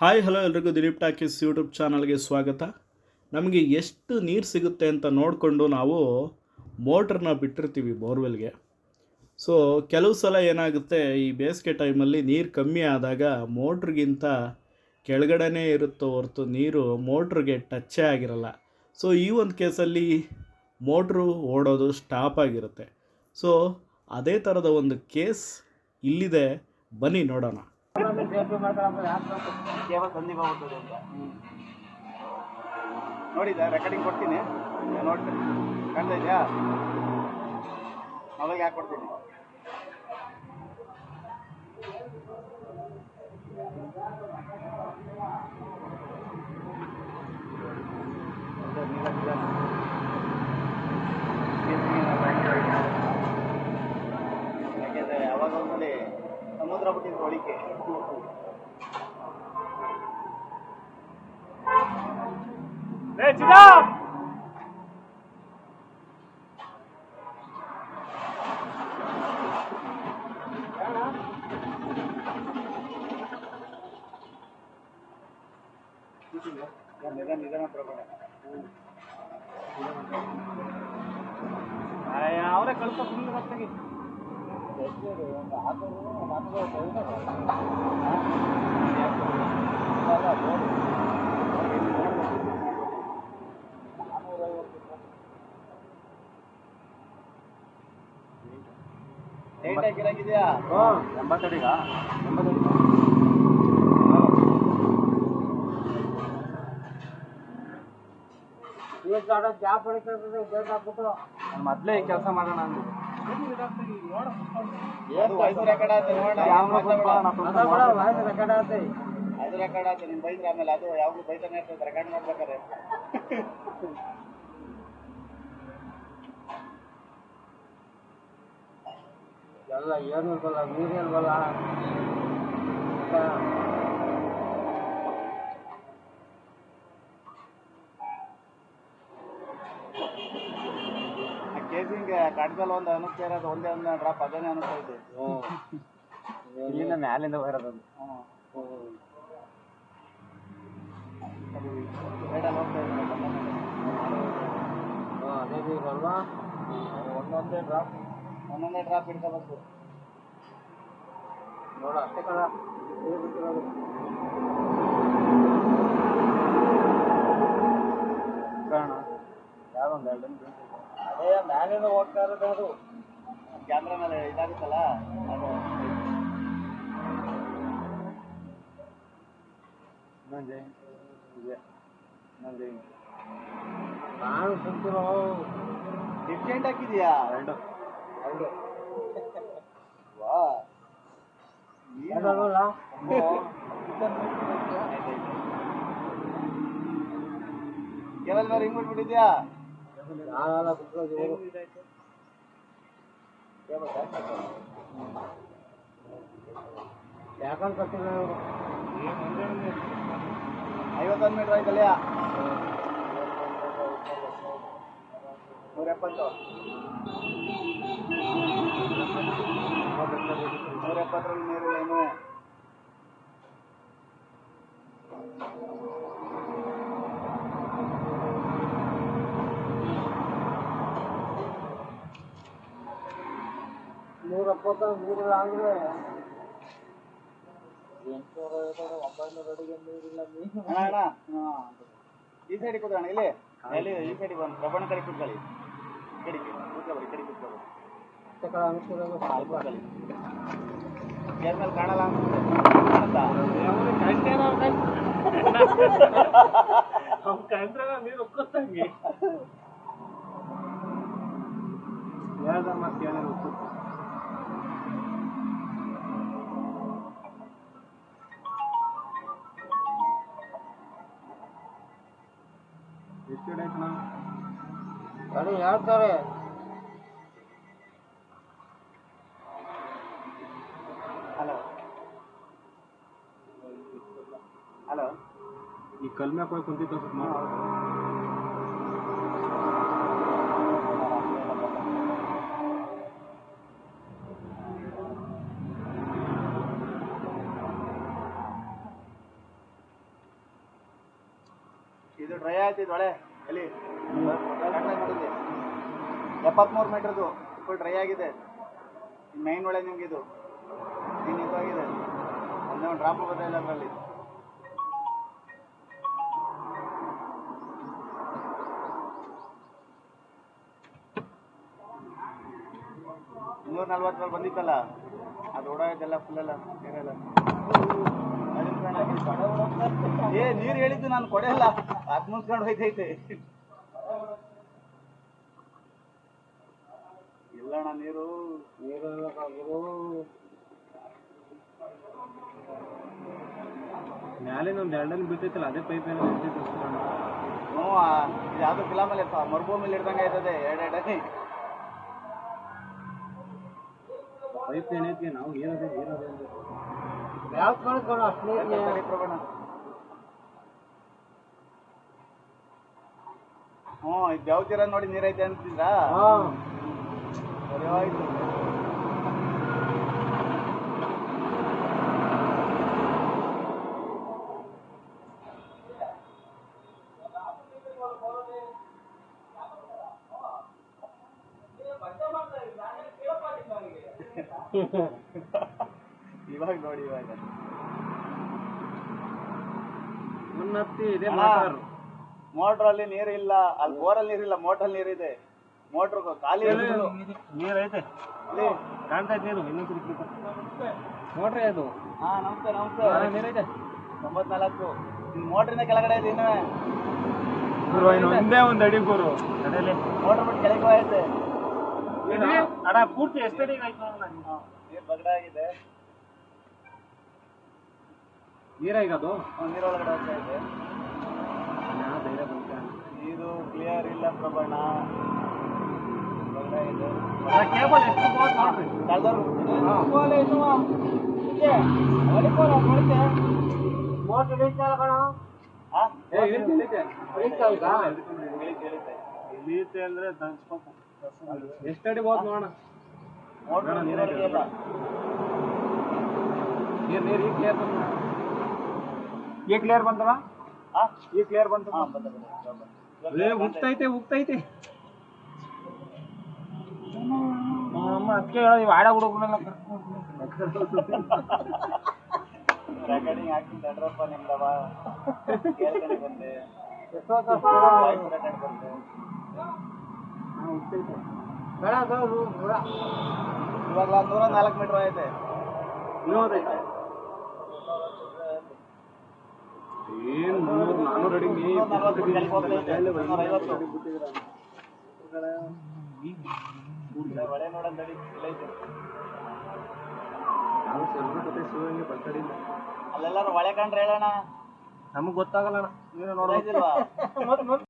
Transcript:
Hi hello ಎಲ್ರಿಗೂ. Dilip talkies YouTube ಚಾನಲ್ಗೆ ಸ್ವಾಗತ. ನಮಗೆ ಎಷ್ಟು ನೀರು ಸಿಗುತ್ತೆ ಅಂತ ನೋಡಿಕೊಂಡು ನಾವು ಮೋಟ್ರನ್ನ ಬಿಟ್ಟಿರ್ತೀವಿ ಬೋರ್ವೆಲ್ಗೆ. ಸೊ ಕೆಲವು ಸಲ ಏನಾಗುತ್ತೆ, ಈ ಬೇಸಿಗೆ ಟೈಮಲ್ಲಿ ನೀರು ಕಮ್ಮಿ ಆದಾಗ ಮೋಟ್ರಿಗಿಂತ ಕೆಳಗಡೆನೇ ಇರುತ್ತೋ ಹೊರತು ನೀರು ಮೋಟ್ರಿಗೆ ಟಚ್ಚೇ ಆಗಿರಲ್ಲ. ಸೊ ಈ ಒಂದು ಕೇಸಲ್ಲಿ ಮೋಟ್ರು ಓಡೋದು ಸ್ಟಾಪ್ ಆಗಿರುತ್ತೆ. ಸೊ ಅದೇ ಥರದ ಒಂದು ಕೇಸ್ ಇಲ್ಲಿದೆ. ಬನ್ನಿ ನೋಡೋಣ. ಕೇವಲ ಸಂದೀಪ ಹೋಗ್ತದೆ ಅಂತ. ನೋಡಿದ ರೆಕಾರ್ಡಿಂಗ್ ಕೊಡ್ತೀನಿ. ನೋಡ್ತೀನಿ. ಕಾಣ್ತಾ ಇದೆಯಾ? ಯಾಕೆ ಕೊಡ್ತೀನಿ. ನಿಧಾನ, ಸಮುದ್ರ ಬಿಟ್ಟಿದ್ರು ಒಳಿಕೆ ನಿಧಾನ ನಿಧಾನ ಪ್ರಭಾವ ಅವರೇ ಕಳ್ಸೋ ಸುಮ್ಮನೆ ಬರ್ತಾಗಿ ಗಿರಾಕಿದ್ಯಾ? ಎಂಬತ್ತಡಿಗ? ಮೊದ್ಲೇ ಈ ಕೆಲಸ ಮಾಡೋಣ ಮೊದಲೇ ಕೆಲಸ ಮಾಡೋಣ ಆಯ್ತು ಐದು ರೆಕಾರ್ಡ್ ಆಯ್ತು ನಿಮ್ ಬೈದ್ರೆ ಆಮೇಲೆ ಅದು ಯಾವಾಗ್ಲೂ ಬೈತಾನೆ ಇರ್ತದೆ ರೆಕಾರ್ಡ್ ಮಾಡ್ಬೇಕಾದ್ರೆ. ಎಲ್ಲ ಏನು ಬಲ್ಲ ನೀರು ಇಲ್ವಲ್ಲ ಆ ಕೇಸಿಂಗ್ ಕಡ್ದಲ್ಲಿ ಒಂದು ಅನುಕೂಲ ಇರೋದು ಒಂದೇ ಒಂದು ಡ್ರಾಪ್ ಅದನ್ನೇ ಅನುಗ್ತಾ ಇದೆ. ಇಲ್ಲಿಂದ ಮ್ಯಾಲಿಂದ ಬರೋದು ಸೈಡಲ್ಲಿ ಹೋಗ್ತಾ ಇದೆ ಅದೇ ಬೇಕಲ್ವಾ ಒಂದೊಂದೇ ಡ್ರಾಪ್ ಒಂದೊಂದೇ ಡ್ರಾಪ್ ಹಿಡ್ಕೋಬೇಕು. ನೋಡು ಅಷ್ಟೇ ಕದ ಬಿಟ್ಟಿರೋದು ಕಾರಣ ಯಾವ್ದೊಂದು ಎರಡು ಮ್ಯಾಲಿಂದ ಹೋಗ್ತಾ ಇರೋದು ಅದು ಕ್ಯಾಮ್ರಾ ಮೇಲೆ ಇದಾಗುತ್ತಲ್ಲ? ಅದು. ನಾನು ಸುಂತಿರೋ ಡಿಫ್ರೆಂಟ್ ಹಾಕಿದ್ಯಾ ಎರಡು. ಎರಡು ವಾ ಎರಡಲ್ಲ ಕೇವಲ್ ಹಿಂಗ್ ಬಿಟ್ಬಿಟ್ಟಿದ್ಯಾ? ಐವತ್ತೊಂದು ಮೀಟರ್ ಆಯ್ತಲ್ಲ ನೂರ ಎಪ್ಪತ್ತು ನೂರ ಎಪ್ಪತ್ತರಲ್ಲಿ ನೀರಿಲ್ಲ ಇನ್ನೂ ನೂರ ಎಪ್ಪತ್ತೊಂದು ನೀರಿಲ್ಲ ಅಂದ್ರೆ ಎಂಟುನೂರ ಐವತ್ತು ಒಂಬೈನೂರ ಅಡಿಗೆ ನೀರಿಲ್ಲ ನೀರು ಅಣ್ಣ ಈ ಸೈಡಿಗೆ ಕೂತ್ಕೊಳ್ಳೋಣ ಇಲ್ಲಿ ಇಲ್ಲಿ ಈ ಸೈಡಿಗೆ ಬಂದು ಪ್ರಬಣ ಕಡೆ ಕೂತ್ಕೊಳ್ಳಿ. ಕಡಿಕೆ ಕೂತ್ಕೊಳ್ಳಿ ಕಡೆ ಕೂತ್ಕೊಳ್ಳಿ. ಮೇಲೆ ಕಾಣಲ್ಲ? ನೀರು ಒಕ್ಕತ್ತಂಗೆ ಹೇಳ್ದ ಮತ್ತೆ ಒಕ್ಕುತ್ತೆ ಎಷ್ಟು ಆಯ್ತು ನಾವು ಅದೇ ಹೇಳ್ತಾರೆ ಹಲೋ ಹಲೋ ಈ ಕಲ್ಮ್ಯಾಕ ಹೋಗಿ ಕುಂತಿದ್ದ ಸ್ವಲ್ಪ ಮಾಡು ಇದು ಡ್ರೈ ಆಯ್ತಿದ್ ಒಳೆ ಎಲ್ಲಿ ನೋಡಿದ್ವಿ ಎಪ್ಪತ್ಮೂರು ಮೀಟ್ರದು ಫುಲ್ ಡ್ರೈ ಆಗಿದೆ. ಮೈನ್ ಒಳಗೆ ನಿಮ್ಗೆ ಇದು ಮೈನ್ ಇದಾಗಿದೆ ಒಂದೇ ಒಂದು ಡ್ರಾಪ್ ಬರೋದಿಲ್ಲ ಅದರಲ್ಲಿ ಇನ್ನೂರ ನಲ್ವತ್ತರಲ್ಲಿ ಬಂದಿತ್ತಲ್ಲ? ಫುಲ್ ಎಲ್ಲ ಏ ನೀರು ಹೇಳಿದ್ದು ನಾನು ಕೊಡೆಯಲ್ಲ ಅದ್ ಮುನ್ಸ್ಕೊಂಡು ಹೋಯ್ತೈತೆ. ಇಲ್ಲಣ್ಣ ನೀರು. ಮ್ಯಾಲಿನ ಒಂದು ಎರಡಲ್ಲಿ ಬಿಟ್ಟೈತಲ್ಲ ಅದೇ ಪೈಪ್ ಏನೋ ಹ್ಞೂ ಇದು ಯಾವ್ದು ಮೇಲೆ ಮರುಭೂಮಿಲಿ ಇಡ್ದಂಗೆ ಆಯ್ತದೆ ಎರಡೆರಡನೇ ಪೈಪ್ ಏನೈತಿ ನಾವು ಏನದೆ ಏನದೆ ಹ್ಞೂ ಇದು ದೇವತೀರ ನೋಡಿ ನೀರೈತೆ ಅಂತಿದ್ರಾ? ಸರಿ ಇವಾಗ ನೋಡಿ ಇವಾಗ. ಮುನ್ನತ್ತಿ ಇದೆ ಅಣ್ಣ, ಮೋಟಾರ್. ಮೋಟ್ರಲ್ಲಿ ನೀರು ಇಲ್ಲ ಅಲ್ಲಿ ಬೋರಲ್ಲಿ ನೀರಿಲ್ಲ ಮೋಟ್ರಲ್ಲಿ ನೀರಿದೆ ಮೋಟರ್ ಖಾಲಿ ನೀರ್ ಕಾಣ್ತಾ. ಕಾಣ್ತೈತೆ ನೀರು ಇನ್ನೊಂದು ಮೋಟ್ರ್ ಅದು. ಹಾ ನಮಸ್ತೆ ನಮಸ್ತೆ. ನೀರೈತೆ ತೊಂಬತ್ನಾಲ್ಕು. ಮೋಟ್ರಿಂದ ಕೆಳಗಡೆ ಇದೆ ಇನ್ನೂ. ಗುರು ಇನ್ನು ಒಂದೇ ಒಂದು ಅಡಿ ಗುರು. ಮೋಟರ್ ಮೋಟ್ರ್ ಬಿಟ್ಟು ಕೆಳಗೆ ಹೋಯ್ತೆ. ಅಡ ಪೂರ್ತಿ ಎಷ್ಟು ಅಡಿಗೆ ಆಯ್ತು? ನೀರು ಬಗಡ ಆಗಿದೆ ಅದು ನೀರೊಳಗಡೆ ಹೋಗ್ತಾ ಇದೆ. ಇದು ಕ್ಲಿಯರ್ ಇಲ್ಲ ಪ್ರಬಣ ಬಗಡ ಇದೆ ಕೇಬಲ್ ಎಷ್ಟು ಇಳಿತೆ. ಇಳಿತೆ ಅಂದ್ರೆ ದಂಚ್ಬೇಕು ಎಷ್ಟು ಅಡಿ ಬೋತ್ ನೋಡೋಣ. ಮೋಟ್ರ್ ನೀರೊಳಗೆ ಇಲ್ಲ ನೀರ್ ನೀರ್ ಈಗ ಕ್ಲಿಯರ್ ಬಂತ ಈಗ ಕ್ಲಿಯರ್ ಬಂತಲ್ಲ ಹಾ? ಈಗ ಕ್ಲಿಯರ್ ಬಂತು ಹಾ, ಬಂದ, ಬಂದ, ಬಂದ. ಏ ಉಗ್ತೈತೆ ಉಗ್ತೈತೆ ಅಮ್ಮ ಅದಕ್ಕೆ ಹೇಳೋದು ವಾಡ ಹುಡುಗನೆಲ್ಲ ರೆಕಾರ್ಡಿಂಗ್ ಹಾಕ್ತೀನಿ ತಡ್ರಪ್ಪ ನಿಮ್ದವ ಕೇಳ್ಕೊಂಡು ಬಂದೆ ವಾಯ್ಸ್ ರೆಕಾರ್ಡ್ ಬಂದೆ ಇವಾಗ ನೂರ ನಾಲ್ಕು ಮೀಟರ್ ಐತೆ ಅಡಿ ಅಲ್ಲೆಲ್ಲಾರು ಒಳೆ ಕಂಡ್ರೆ ಹೇಳೋಣ ನಮಗ್ ಗೊತ್ತಾಗಲ್ಲ ನೀನು ನೋಡೋ ಗೊತ್ತಾಯ್ತಿಲ್ವಾ